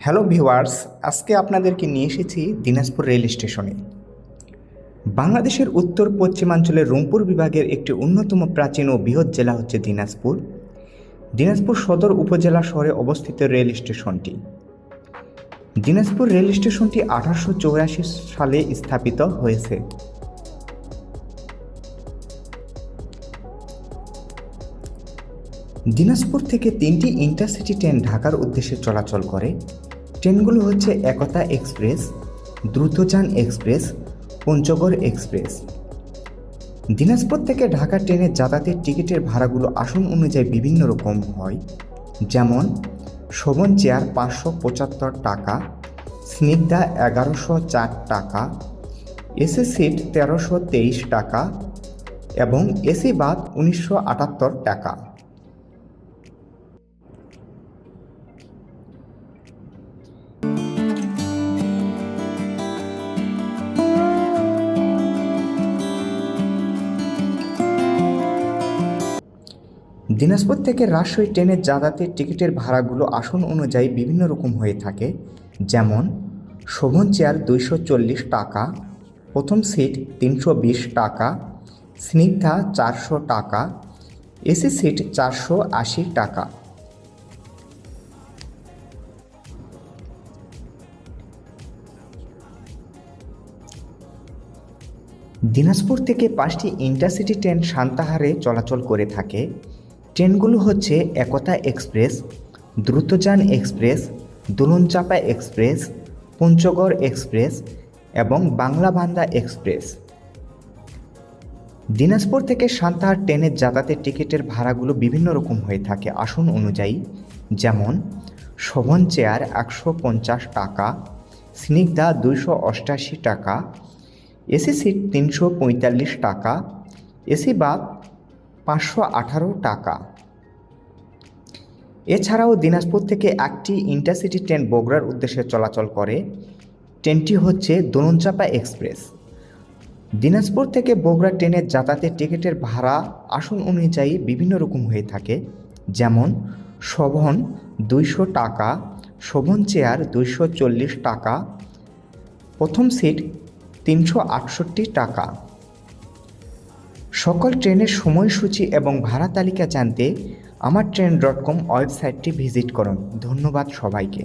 Hello viewers, আজকে আপনাদেরকে নিয়ে এসেছি দিনাজপুর রেল স্টেশনে। বাংলাদেশের উত্তর পশ্চিমাঞ্চলের রংপুর বিভাগের একটি অন্যতম প্রাচীন ও বৃহৎ জেলা হচ্ছে দিনাজপুর। দিনাজপুর সদর উপজেলা শহরে অবস্থিত রেল স্টেশনটি। দিনাজপুর রেল স্টেশনটি আঠারোশো সালে স্থাপিত হয়েছে। দিনাজপুর থেকে তিনটি ইন্টারসিটি ট্রেন ঢাকার উদ্দেশ্যে চলাচল করে। ট্রেনগুলো হচ্ছে Ekota express, Drutojan express, Panchagarh express. Dinajpur থেকে ঢাকা ট্রেনের যাতায়াতের টিকিটের ভাড়াগুলো আসন অনুযায়ী বিভিন্ন রকম হয়, যেমন শোভন চেয়ার পাঁচশো পঁচাত্তর টাকা, স্নিগ্ধা এগারোশো চার টাকা, এসি সিট তেরোশো তেইশ টাকা এবং এসি বাদ উনিশশো আটাত্তর টাকা। দিনাজপুর থেকে রাজশাহী ট্রেনের যাতায়াতের টিকিটের ভাড়াগুলো আসন অনুযায়ী বিভিন্ন রকম হয়ে থাকে। যেমন, শোভন চেয়ার দুইশো চল্লিশ টাকা, প্রথম সিট তিনশো বিশ টাকা, স্নিগ্ধা চারশো টাকা এসি সিট চারশো আশি টাকা। দিনাজপুর থেকে পাঁচটি ইন্টারসিটি ট্রেন সান্তাহারে চলাচল করে থাকে। ট্রেনগুলো হচ্ছে Ekota express, Drutojan express, Dolonchapa express, Panchagarh express এবং বাংলাবান্ধা এক্সপ্রেস। দিনাজপুর থেকে সান্তাহার ট্রেনের যাতায়াতের টিকিটের ভাড়াগুলো বিভিন্ন রকম হয়ে থাকে আসন অনুযায়ী, যেমন শোভন চেয়ার একশো পঞ্চাশ টাকা, স্নিগ্ধা দুইশো অষ্টাশি টাকা, এসি সিট তিনশো পঁয়তাল্লিশ টাকা, এসি বাদ পাঁচশো আঠারো টাকা। এছাড়াও দিনাজপুর থেকে একটি ইন্টারসিটি ট্রেন বগুড়ার উদ্দেশ্যে চলাচল করে। ট্রেনটি হচ্ছে দোলনচাপা এক্সপ্রেস। দিনাজপুর থেকে বগুড়া ট্রেনের যাতায়াতের টিকিটের ভাড়া আসন অনুযায়ী বিভিন্ন রকম হয়ে থাকে। যেমন, শোভন দুইশো টাকা, শোভন চেয়ার দুইশো চল্লিশ টাকা, প্রথম সিট তিনশো আটষট্টি টাকা। সকল ট্রেনের সময়সূচি এবং ভাড়া তালিকা জানতে আমার ট্রেন ডট কম ওয়েবসাইটটি ভিজিট করুন। ধন্যবাদ সবাইকে।